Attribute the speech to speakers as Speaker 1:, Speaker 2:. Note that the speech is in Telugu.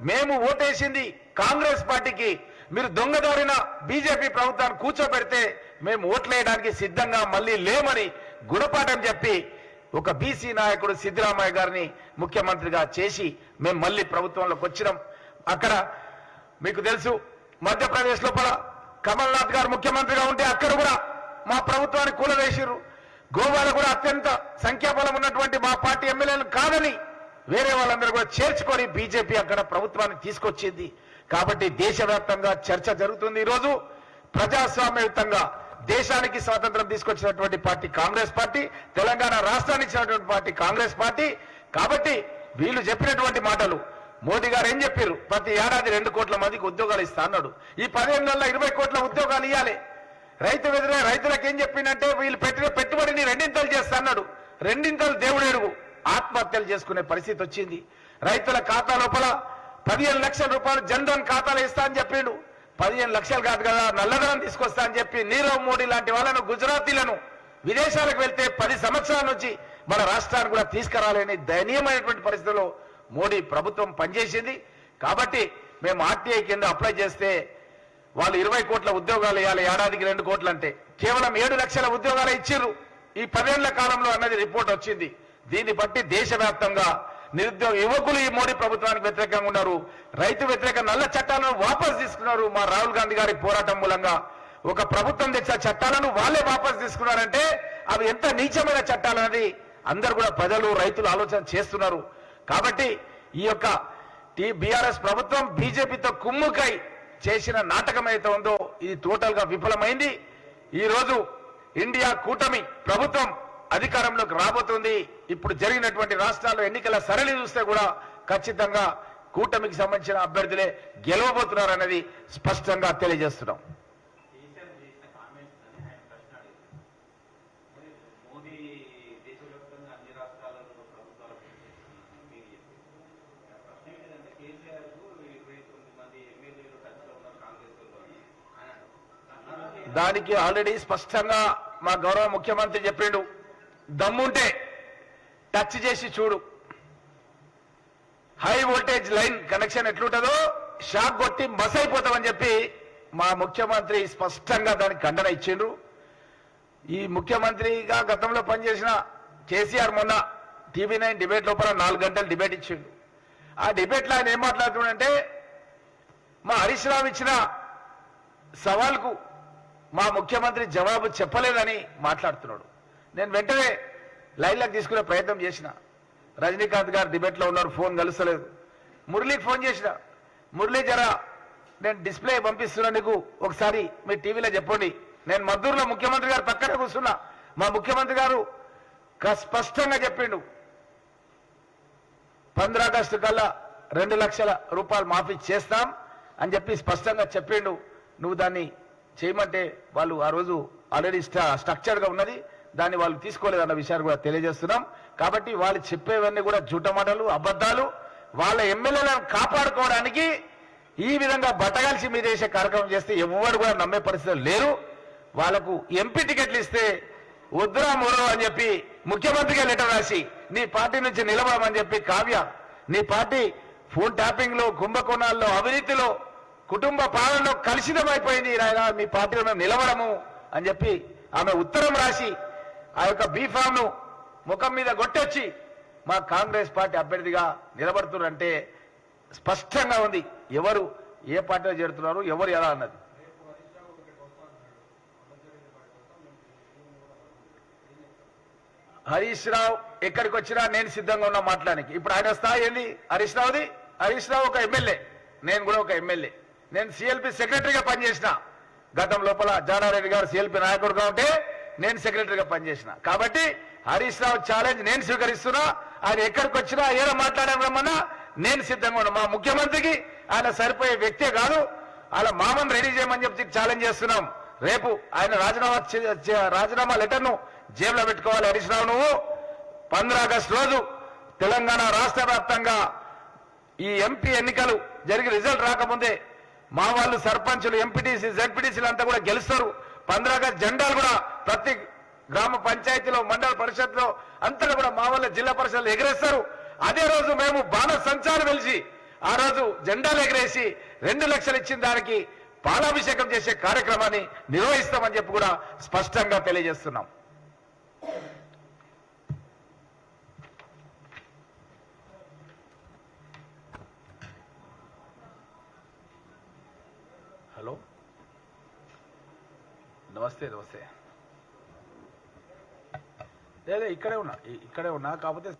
Speaker 1: మేము ఓటేసింది కాంగ్రెస్ పార్టీకి. మీరు దొంగదారిన బీజేపీ ప్రభుత్వాన్ని కూర్చోబెడితే మేము ఓట్లేయడానికి సిద్ధంగా మళ్ళీ లేమని గుణపాఠం చెప్పి ఒక బీసీ నాయకుడు సిద్ధరామయ్య గారిని ముఖ్యమంత్రిగా చేసి మేము మళ్ళీ ప్రభుత్వంలోకి వచ్చినాం. అక్కడ మీకు తెలుసు మధ్యప్రదేశ్ లోపల కమల్నాథ్ గారు ముఖ్యమంత్రిగా ఉంటే అక్కడ కూడా మా ప్రభుత్వాన్ని కూలవేసిర్రు. గోవాలో కూడా అత్యంత సంఖ్యాబలం ఉన్నటువంటి మా పార్టీ ఎమ్మెల్యేలు కాదని వేరే వాళ్ళందరూ కూడా చేర్చుకొని బీజేపీ అక్కడ ప్రభుత్వాన్ని తీసుకొచ్చింది. కాబట్టి దేశవ్యాప్తంగా చర్చ జరుగుతుంది ఈరోజు. ప్రజాస్వామ్యయుతంగా దేశానికి స్వాతంత్రం తీసుకొచ్చినటువంటి పార్టీ కాంగ్రెస్ పార్టీ తెలంగాణ రాష్ట్రానికి ఇచ్చినటువంటి పార్టీ కాంగ్రెస్ పార్టీ. కాబట్టి వీళ్ళు చెప్పినటువంటి మాటలు మోదీ గారు ఏం చెప్పారు? ప్రతి ఏడాది రెండు కోట్ల మందికి ఉద్యోగాలు ఇస్తా అన్నాడు. ఈ పదిహేనులలో ఇరవై కోట్ల ఉద్యోగాలు ఇవ్వాలి రైతు వెదిరే రైతులకు ఏం చెప్పిందంటే వీళ్ళు పెట్టిన పెట్టుబడిని రెండింతలు చేస్తా అన్నాడు. రెండింతలు దేవుడు ఎరుగు. ఆత్మహత్యలు చేసుకునే పరిస్థితి వచ్చింది. రైతుల ఖాతా లోపల పదిహేను లక్షల రూపాయలు జన్ధన్ ఖాతాలు ఇస్తా అని చెప్పిండు. పదిహేను లక్షలు కాదు కదా నల్లధనం తీసుకొస్తా అని చెప్పి నీరవ్ మోడీ లాంటి వాళ్ళను గుజరాతీలను విదేశాలకు వెళ్తే పది సంవత్సరాల నుంచి మన రాష్ట్రాన్ని కూడా తీసుకురాలేని దయనీయమైనటువంటి పరిస్థితుల్లో మోడీ ప్రభుత్వం పనిచేసింది. కాబట్టి మేము ఆర్టీఐ కింద అప్లై చేస్తే వాళ్ళు ఇరవై కోట్ల ఉద్యోగాలు ఇవ్వాలి ఏడాదికి రెండు కోట్లు అంటే కేవలం ఏడు లక్షల ఉద్యోగాలు ఇచ్చిర్రు. ఈ పదేళ్ళ కాలంలో అన్నది రిపోర్ట్ వచ్చింది. దీన్ని బట్టి దేశవ్యాప్తంగా నిరుద్యోగ యువకులు ఈ మోడీ ప్రభుత్వానికి వ్యతిరేకంగా ఉన్నారు. రైతు వ్యతిరేక నల్ల చట్టాలను వాపసు తీసుకున్నారు మా రాహుల్ గాంధీ గారి పోరాటం మూలంగా. ఒక ప్రభుత్వం తెచ్చిన చట్టాలను వాళ్ళే వాపసు తీసుకున్నారంటే అవి ఎంత నీచమైన చట్టాలన్నది అందరు కూడా ప్రజలు రైతులు ఆలోచన చేస్తున్నారు. కాబట్టి ఈ యొక్క బీఆర్ఎస్ ప్రభుత్వం బీజేపీతో కుమ్ముకై చేసిన నాటకం అయితే ఉందో ఇది టోటల్గా విఫలమైంది. ఈ రోజు ఇండియా కూటమి ప్రభుత్వం అధికారంలోకి రాబోతుంది. ఇప్పుడు జరిగినటువంటి రాష్ట్రాల్లో ఎన్నికల సరళి చూస్తే కూడా ఖచ్చితంగా కూటమికి సంబంధించిన అభ్యర్థులే గెలవబోతున్నారన్నది స్పష్టంగా తెలియజేస్తున్నాం. దానికి ఆల్రెడీ స్పష్టంగా మా గౌరవ ముఖ్యమంత్రి చెప్పిండు. దమ్ముంటే టచ్ చేసి చూడు. హై వోల్టేజ్ లైన్ కనెక్షన్ ఎట్లుంటుందో షాక్ కొట్టి మస్ అయిపోతామని చెప్పి మా ముఖ్యమంత్రి స్పష్టంగా దానికి ఖండన ఇచ్చిండ్రు ఈ ముఖ్యమంత్రిగా గతంలో పనిచేసిన కేసీఆర్ మొన్న టీవీ నైన్ డిబేట్ లోపల నాలుగు గంటలు డిబేట్ ఇచ్చిండు. ఆ డిబేట్లో ఆయన ఏం మాట్లాడుతున్నాడంటే మా హరీష్ రావు ఇచ్చిన సవాల్కు మా ముఖ్యమంత్రి జవాబు చెప్పలేదని మాట్లాడుతున్నాడు. నేను వెంటనే లైన్లోకి తీసుకునే ప్రయత్నం చేసిన. రజనీకాంత్ గారు డిబేట్లో ఉన్నారు ఫోన్ కలుస్తలేదు. మురళీకి ఫోన్ చేసిన. మురళీ జరా నేను డిస్ప్లే పంపిస్తున్నా నీకు ఒకసారి మీ టీవీలో చెప్పండి. నేను మద్దూరులో ముఖ్యమంత్రి గారు పక్కనే కూర్చున్నా. మా ముఖ్యమంత్రి గారు స్పష్టంగా చెప్పిండు. పంద్ర ఆగస్టు కల్లా రెండు లక్షల రూపాయలు మాఫీ చేస్తాం అని చెప్పి స్పష్టంగా చెప్పిండు. నువ్వు దాన్ని చేయమంటే వాళ్ళు ఆ రోజు ఆల్రెడీ స్ట్రక్చర్గా ఉన్నది. దాన్ని వాళ్ళు తీసుకోలేదన్న విషయాన్ని కూడా తెలియజేస్తున్నాం. కాబట్టి వాళ్ళు చెప్పేవన్నీ కూడా జూట మాటలు అబద్ధాలు వాళ్ళ ఎమ్మెల్యేలను కాపాడుకోవడానికి ఈ విధంగా బట్టగలిసి మీ చేసే కార్యక్రమం చేస్తే ఎవరు కూడా నమ్మే పరిస్థితులు లేరు. వాళ్ళకు ఎంపీ టికెట్లు ఇస్తే వద్దురా మూడో అని చెప్పి ముఖ్యమంత్రిగా లెటర్ రాసి నీ పార్టీ నుంచి నిలబడమని చెప్పి కావ్య నీ పార్టీ ఫోన్ ట్యాపింగ్లో కుంభకోణాల్లో అవినీతిలో కుటుంబ పాలనలో కలుషితమైపోయింది. నాయన మీ పార్టీలో మేము నిలబడము అని చెప్పి ఆమె ఉత్తరం రాసి ఆ యొక్క బీఫామ్ను ముఖం మీద కొట్టొచ్చి మా కాంగ్రెస్ పార్టీ అభ్యర్థిగా నిలబడుతున్నారంటే స్పష్టంగా ఉంది. ఎవరు ఏ పార్టీలో చేరుతున్నారు ఎవరు ఎలా అన్నది. హరీష్ రావు ఎక్కడికి వచ్చినా నేను సిద్ధంగా ఉన్నా మాట్లాడానికి ఇప్పుడు ఆయన స్థాయి ఏంది? హరీష్ రావుది? హరీష్ రావు ఒక ఎమ్మెల్యే. నేను కూడా ఒక ఎమ్మెల్యే. నేను సిఎల్పి సెక్రటరీగా పనిచేసిన. గతం లోపల జానారెడ్డి గారు సిఎల్పి నాయకుడుగా ఉంటే నేను సెక్రటరీగా పనిచేసిన. కాబట్టి హరీష్ రావు ఛాలెంజ్ నేను స్వీకరిస్తున్నా ఆయన ఎక్కడికి వచ్చినా ఏదో మాట్లాడామన్నా నేను సిద్ధంగా ఉన్నా. మా ముఖ్యమంత్రికి ఆయన సరిపోయే వ్యక్తే కాదు. అలా మామని రెడీ చేయమని చెప్పి ఛాలెంజ్ చేస్తున్నాం. రేపు ఆయన రాజీనామా చే- రాజీనామా లెటర్ను జేబులో పెట్టుకోవాలి హరీష్ రావు నువ్వు. పంద్ర ఆగస్టు రోజు తెలంగాణ రాష్ట్ర వ్యాప్తంగా ఈ ఎంపీ ఎన్నికలు జరిగి రిజల్ట్ రాకముందే మా వాళ్ళు సర్పంచులు ఎంపీటీసీ జెడ్పీటీసీలు అంతా కూడా గెలుస్తారు. పంద్ర జెండాలు కూడా ప్రతి గ్రామ పంచాయతీలో మండల పరిషత్లో అంతటా కూడా మా జిల్లా పరిషత్లు ఎగరేస్తారు. అదే రోజు మేము బాణ సంచారం వెలిసి ఆ రోజు జెండాలు ఎగరేసి రెండు లక్షలు ఇచ్చిన దానికి పాలాభిషేకం చేసే కార్యక్రమాన్ని నిర్వహిస్తామని చెప్పి కూడా స్పష్టంగా తెలియజేస్తున్నాం. నమస్తే నమస్తే. లేదా ఇక్కడే ఉన్నా ఇక్కడే ఉన్నా కాకపోతే